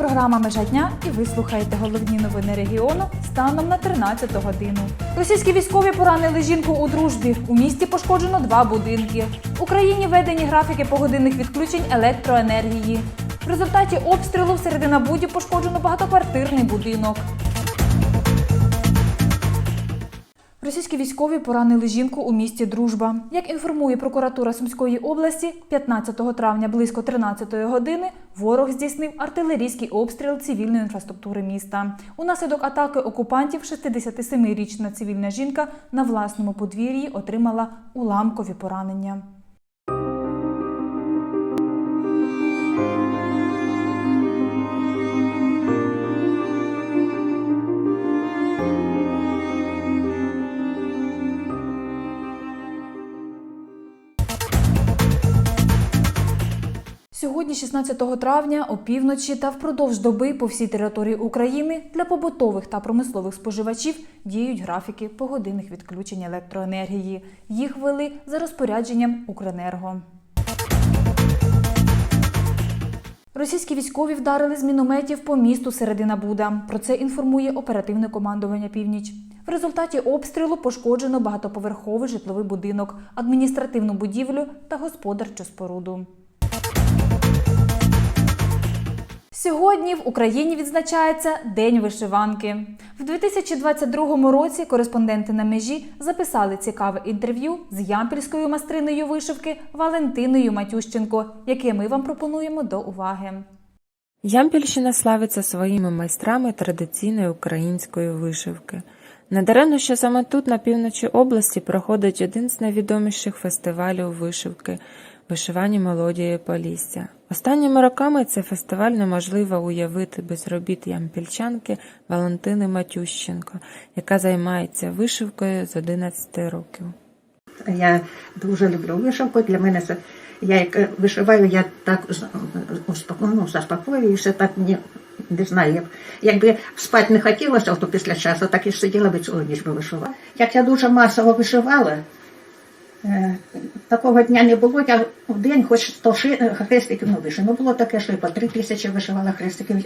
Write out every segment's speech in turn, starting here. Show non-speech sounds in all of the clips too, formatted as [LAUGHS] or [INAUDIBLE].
програма Межа дня і ви слухаєте головні новини регіону станом на 13 годину. Російські військові поранили жінку у дружбі. У місті пошкоджено два будинки. В Україні введені графіки погодинних відключень електроенергії. В результаті обстрілу в Серединабуді пошкоджено багатоквартирний будинок. Російські військові поранили жінку у місті Дружба. Як інформує прокуратура Сумської області, 15 травня близько 13 години ворог здійснив артилерійський обстріл цивільної інфраструктури міста. Унаслідок атаки окупантів 67-річна цивільна жінка на власному подвір'ї отримала уламкові поранення. 16 травня, опівночі та впродовж доби по всій території України для побутових та промислових споживачів діють графіки погодинних відключень електроенергії. Їх ввели за розпорядженням Укренерго. Російські військові вдарили з мінометів по місту Середина Буда. Про це інформує оперативне командування Північ. В результаті обстрілу пошкоджено багатоповерховий житловий будинок, адміністративну будівлю та господарчу споруду. Сьогодні в Україні відзначається День вишиванки. В 2022 році кореспонденти на межі записали цікаве інтерв'ю з ямпільською майстриною вишивки Валентиною Матющенко, яке ми вам пропонуємо до уваги. Ямпільщина славиться своїми майстрами традиційної української вишивки. Недаремно, що саме тут, на півночі області, проходить один з найвідоміших фестивалів вишивки вишивані мелодії Полісся. Останніми роками цей фестиваль неможливо уявити без робіт ямпільчанки Валентини Матющенко, яка займається вишивкою з 11 років. Я дуже люблю вишивку. Для мене це я як е, вишиваю, я так ну, заспокоююся, так не, не знаю. Як, якби спати не хотілося, то після часу так і сиділа би цілу ніч би вишивала. Як я дуже масово вишивала, такого дня не було, я в день хоч 100 хрестиків не вишив. Ну було таке, що і по три тисячі вишивала хрестиків.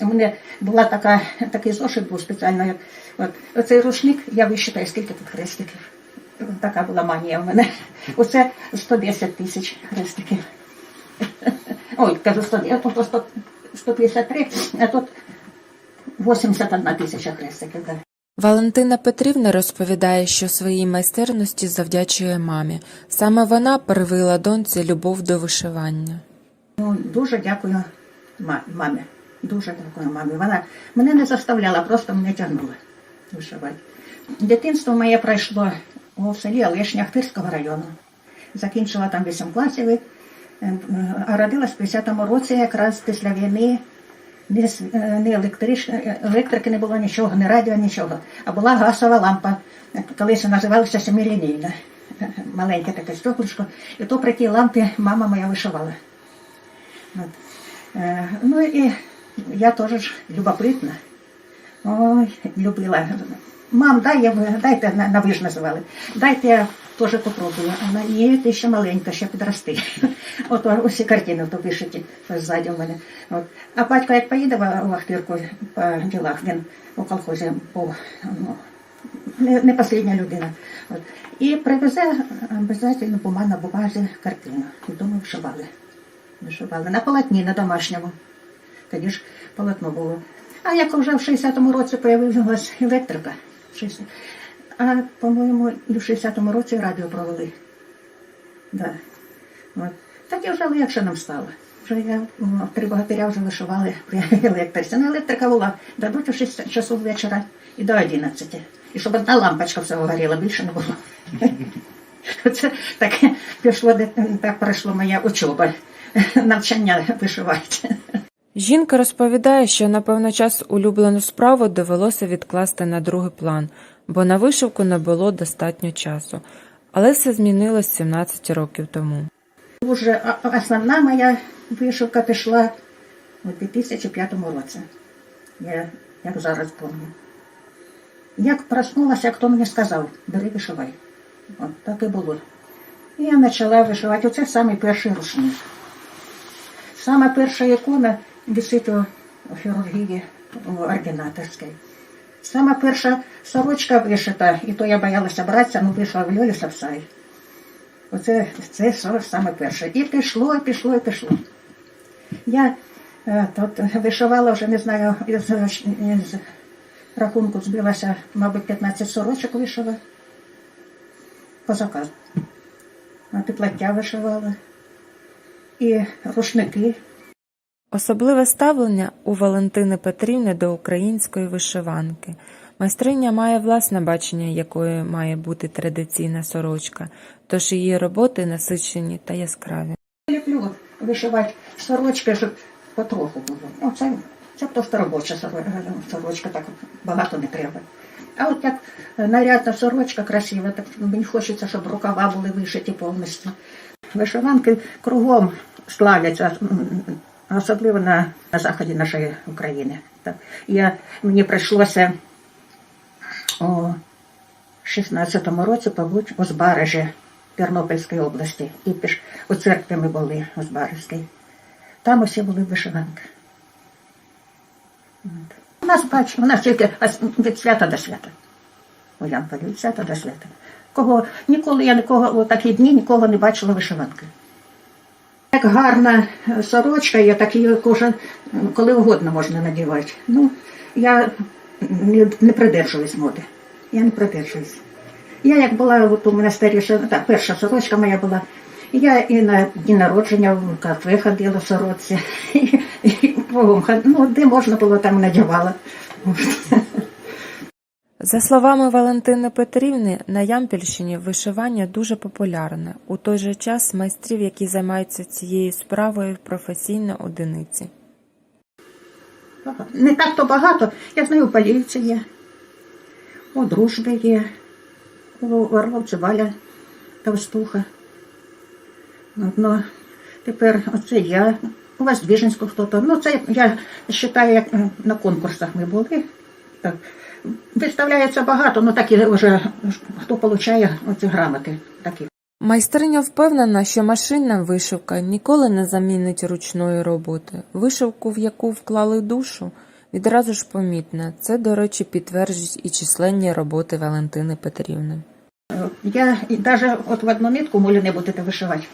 У мене була така, такий зошит був спеціально, як от, оцей рушник, я висчитаю, скільки тут хрестиків. Така була манія в мене. [LAUGHS] Оце 110 тисяч хрестиків. [LAUGHS] Ой, кажу 100, я тут 100, 153, а тут 81 тисяча хрестиків. Да. Валентина Петрівна розповідає, що своїй майстерності завдячує мамі. Саме вона привила доньці любов до вишивання. Ну, дуже дякую мамі. Дуже дякую мамі. Вона мене не заставляла, просто мене тягнула вишивати. Дитинство моє пройшло у селі Олешня Ахтирського району. Закінчила там 8 класів, е, а родилась в 50-му році, якраз після війни. Ні, е, ні електрич... е, електрики не було нічого, ні радіо, нічого. А була газова лампа, е, колись називалася семилінійна. Е, [LAUGHS] Маленьке таке стеклишко. І то при тій лампі мама моя вишивала. От. Е, ну і я теж любопитна. Ой, любила. Мам, дай я, дайте, на, на ви ж називали, дайте я теж попробую. Вона, ні, ти ще маленька, ще підрости. [LAUGHS] От усі картини то вишиті, ззаді в мене. От. А батько як поїде в Ахтирку по ділах, він у колхозі був ну, не, не последня людина. От. І привезе обов'язково бума на бумазі картину. І дома вишивали. Вишивали на полотні, на домашньому. Тоді ж полотно було. А як вже в 60-му році з'явилася електрика, 60. А, по-моєму, і в 60-му році радіо провели. Да. От. Так і вже легше нам стало. Вже я ну, три богатиря вже вишивали при електриці. Ну, електрика була дадуть у 6 часов вечора і до 11. І щоб одна лампочка всього горіла, більше не було. [LAUGHS] Це таке пішло, так пройшло моя учоба, навчання вишивати. Жінка розповідає, що на певний час улюблену справу довелося відкласти на другий план, бо на вишивку не було достатньо часу. Але все змінилось 17 років тому. Уже основна моя вишивка пішла у 2005 році. Я як зараз пам'ятаю. Як проснулася, хто мені сказав, бери вишивай. От так і було. І я почала вишивати. Оце самий перший рушник. Саме перша ікона у хірургії ординаторській. Сама перша сорочка вишита, і то я боялася братися, ну вийшла в Льолі Сапсай. Оце це саме перше. І пішло, і пішло, і пішло. Я е, тут вишивала вже, не знаю, із, із рахунку збилася, мабуть, 15 сорочок вишила по заказу. От і плаття вишивала, і рушники. Особливе ставлення у Валентини Петрівни до української вишиванки. Майстриня має власне бачення, якою має бути традиційна сорочка, тож її роботи насичені та яскраві. Люблю вишивати сорочки, щоб потроху було. Ну, це, просто робоча соро- сорочка, так багато не треба. А от як нарядна сорочка красива, так мені хочеться, щоб рукава були вишиті повністю. Вишиванки кругом славляться, особливо на, на заході нашої України. Так. Я, мені прийшлося у 16-му році побути у Збаражі Тернопільської області. І піш у церкві ми були у Збаражській. Там усі були вишиванки. У нас, бач, у нас тільки від свята до свята. У Янполі від свята до свята. Кого, ніколи я нікого у такі дні нікого не бачила вишиванки. Як гарна сорочка, є, так її кожен коли угодно можна надівати. Ну, я не, не придержуюсь моди. Я не придержуюсь. Я як була от у монастирі, ще так, перша сорочка моя була. Я і на дні народження в кафе ходила в сорочці. [LAUGHS] Ну, де можна було, там надівала. За словами Валентини Петрівни, на Ямпільщині вишивання дуже популярне. У той же час майстрів, які займаються цією справою, професійно одиниці. Не так то багато. Я знаю, у Полівці є, у дружбі є, у Орловці Валя Товстуха. От, Ну, тепер оце я. У вас Двіжинську хто-то. Ну, це я вважаю, як на конкурсах ми були. Так. Виставляється багато, ну так і вже хто отримує оці грамоти. Такі. Майстриня впевнена, що машинна вишивка ніколи не замінить ручної роботи. Вишивку, в яку вклали душу, відразу ж помітна. Це, до речі, підтверджують і численні роботи Валентини Петрівни. Я навіть от в одну нитку молю не будете вишивати.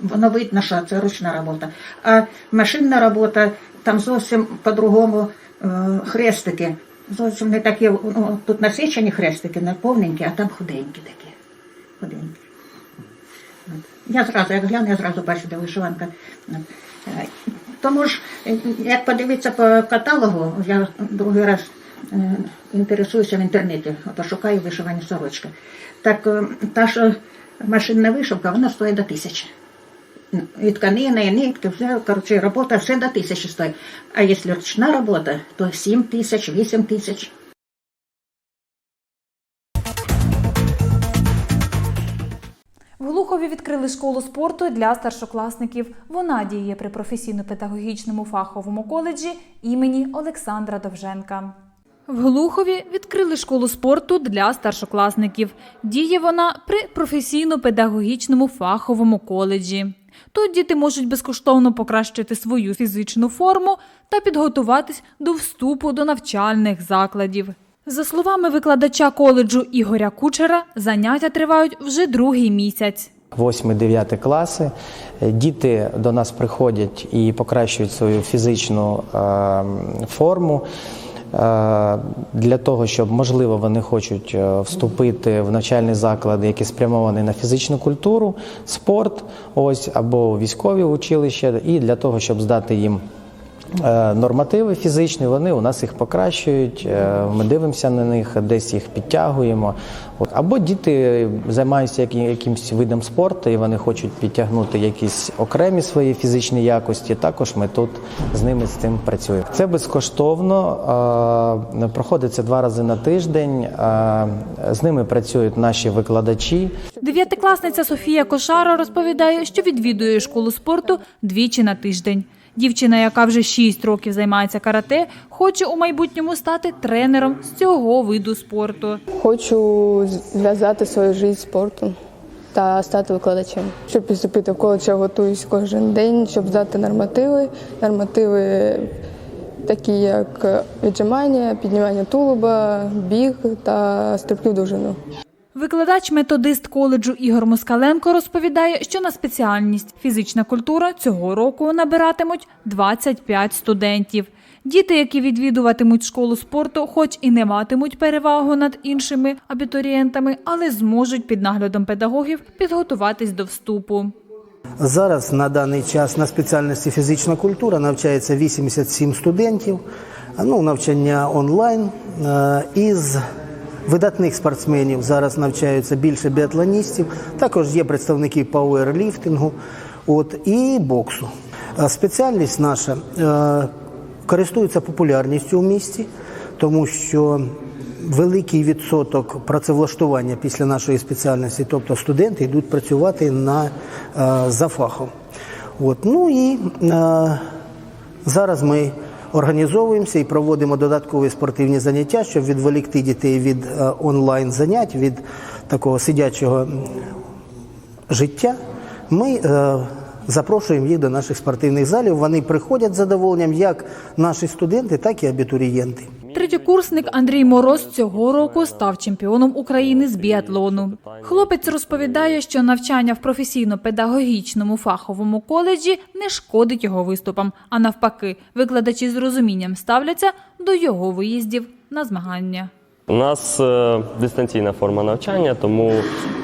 Воно видно, що це ручна робота. А машинна робота, там зовсім по-другому е, хрестики. Зовсім не такі, ну, тут насичені хрестики, не повненькі, а там худенькі такі. Худенькі. Я зразу, як гляну, я зразу бачу, де вишиванка. Е, Тому ж, е, як подивитися по каталогу, я другий раз е, інтересуюся в інтернеті, ото шукаю вишивані сорочки. Так та ж машинна вишивка, вона стоїть до тисячі. І тканина, і нитки, все, коротше, робота, все до тисячі стоїть. А якщо ручна робота, то 7 тисяч, 8 тисяч. В Глухові відкрили школу спорту для старшокласників. Вона діє при професійно-педагогічному фаховому коледжі імені Олександра Довженка. В Глухові відкрили школу спорту для старшокласників. Діє вона при професійно-педагогічному фаховому коледжі. Тут діти можуть безкоштовно покращити свою фізичну форму та підготуватись до вступу до навчальних закладів. За словами викладача коледжу Ігоря Кучера, заняття тривають вже другий місяць. 8-9 класи. Е, Діти до нас приходять і покращують свою фізичну е, форму. Е, Для того, щоб можливо вони хочуть е, вступити в навчальні заклади, які спрямовані на фізичну культуру, спорт, ось або військові училища, і для того, щоб здати їм нормативи фізичні, вони у нас їх покращують. е, Ми дивимося на них, десь їх підтягуємо. Або діти займаються якимось видом спорту, і вони хочуть підтягнути якісь окремі свої фізичні якості. Також ми тут з ними з цим працюємо. Це безкоштовно, е, проходиться два рази на тиждень. е, З ними працюють наші викладачі. Дев'ятикласниця Софія Кошара розповідає, що відвідує школу спорту двічі на тиждень. Дівчина, яка вже 6 років займається карате, хоче у майбутньому стати тренером з цього виду спорту. Хочу зв'язати свою життя спортом та стати викладачем. Щоб поступити в коледж, я готуюсь кожен день, щоб здати нормативи. Нормативи такі як віджимання, піднімання тулуба, біг та стрибки в довжину. Викладач-методист коледжу Ігор Москаленко розповідає, що на спеціальність фізична культура цього року набиратимуть 25 студентів. Діти, які відвідуватимуть школу спорту, хоч і не матимуть перевагу над іншими абітурієнтами, але зможуть під наглядом педагогів підготуватись до вступу. Зараз на даний час на спеціальності фізична культура навчається 87 студентів. Ну, навчання онлайн. Е, Із видатних спортсменів зараз навчаються більше біатлоністів. Також є представники пауерліфтингу от, і боксу. Спеціальність наша е, користується популярністю у місті, тому що великий відсоток працевлаштування після нашої спеціальності, тобто студенти йдуть працювати на, е, за фахом. От. Ну і е, зараз ми організовуємося і проводимо додаткові спортивні заняття, щоб відволікти дітей від е, онлайн занять, від такого сидячого життя. Ми е, запрошуємо їх до наших спортивних залів. Вони приходять з задоволенням як наші студенти, так і абітурієнти. Третєкурсник Андрій Мороз цього року став чемпіоном України з біатлону. Хлопець розповідає, що навчання в професійно-педагогічному фаховому коледжі не шкодить його виступам, а навпаки, викладачі з розумінням ставляться до його виїздів на змагання. У нас е, дистанційна форма навчання, тому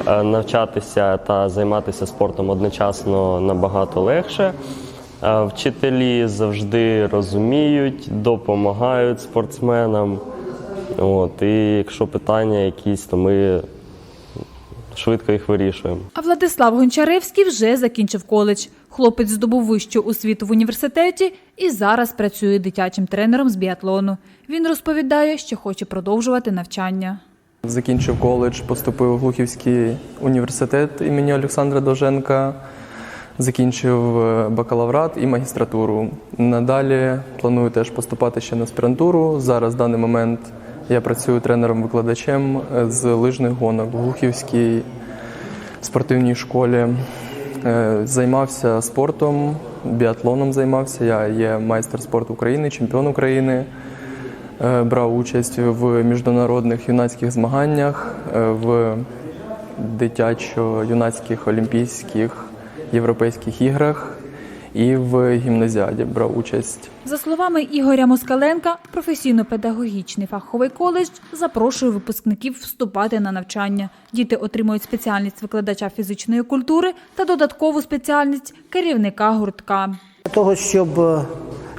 е, навчатися та займатися спортом одночасно набагато легше. Вчителі завжди розуміють, допомагають спортсменам. От, і якщо питання якісь, то ми швидко їх вирішуємо. А Владислав Гончаревський вже закінчив коледж. Хлопець здобув вищу освіту в університеті і зараз працює дитячим тренером з біатлону. Він розповідає, що хоче продовжувати навчання. Закінчив коледж, поступив у Глухівський університет імені Олександра Довженка, закінчив е, бакалаврат і магістратуру. Надалі планую теж поступати ще на аспірантуру. Зараз в даний момент я працюю тренером-викладачем е, з лижних гонок в Глухівській спортивній школі. Е, Займався спортом, біатлоном займався. Я є майстер спорту України, чемпіон України. Брав участь в міжнародних юнацьких змаганнях, в дитячо-юнацьких олімпійських європейських іграх і в гімназіаді брав участь. За словами Ігоря Москаленка, професійно-педагогічний фаховий коледж запрошує випускників вступати на навчання. Діти отримують спеціальність викладача фізичної культури та додаткову спеціальність керівника гуртка. Для того, щоб, е,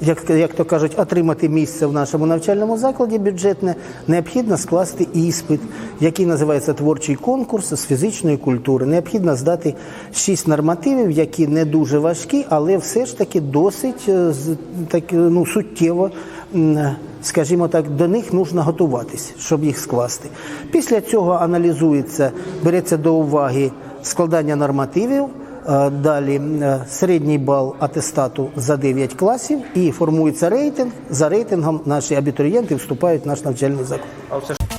як, як то кажуть, отримати місце в нашому навчальному закладі бюджетне, необхідно скласти іспит, який називається творчий конкурс з фізичної культури. Необхідно здати шість нормативів, які не дуже важкі, але все ж таки досить е, так, е, ну, суттєво. Скажімо так, до них нужно готуватись, щоб їх скласти. Після цього аналізується, береться до уваги складання нормативів, Далі е, середній бал атестату за 9 класів і формується рейтинг. За рейтингом наші абітурієнти вступають в наш навчальний заклад.